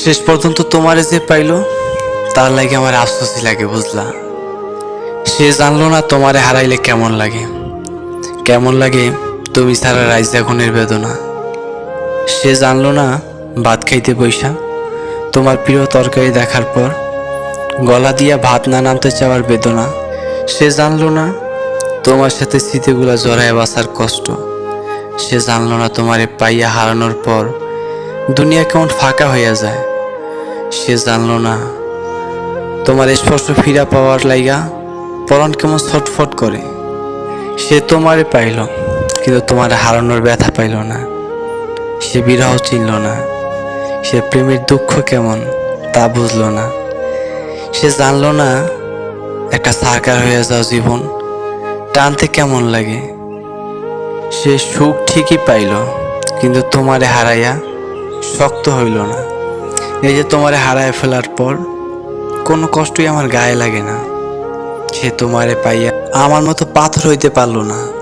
শেষ পর্যন্ত তোমারে যে পাইলো, তার লাগে আমার আফসোসই লাগে, বুঝলা? সে জানলো না তোমারে হারাইলে কেমন লাগে। কেমন লাগে তুমি ছাড়া রাইজা খুনের বেদনা। সে জানলো না ভাত খাইতে বৈশা, তোমার প্রিয় তরকারি দেখার পর গলা দিয়া ভাত না নামতে চাওয়ার বেদনা। সে জানলো না তোমার সাথে স্মৃতিগুলা জড়ায় বাঁচার কষ্ট। সে জানলো না তোমারে পাইয়া হারানোর পর দুনিয়া কেমন ফাঁকা হইয়া যায়? সে জানলো না। তোমার স্পর্শ ফিরা পাওয়ার লাইগা পরন কেমন ছটফট করে। সে তোমারে পাইল, কিন্তু তোমার হারানোর ব্যথা পাইল না। সে বিরহ চিনল না। সে প্রেমের দুঃখ কেমন তা বুঝলো না। সে জানলো না, একটা সার্কার হয়ে যাও জীবন টানতে কেমন লাগে। সে সুখ ঠিকই পাইল, কিন্তু তোমারে হারাইয়া শক্ত হইল না। এই যে তোমারে হারায় ফেলার পর, কোনো কষ্টই আমার গায়ে লাগে না। সে তোমারে পাইয়া আমার মতো পাথর হইতে পারল না।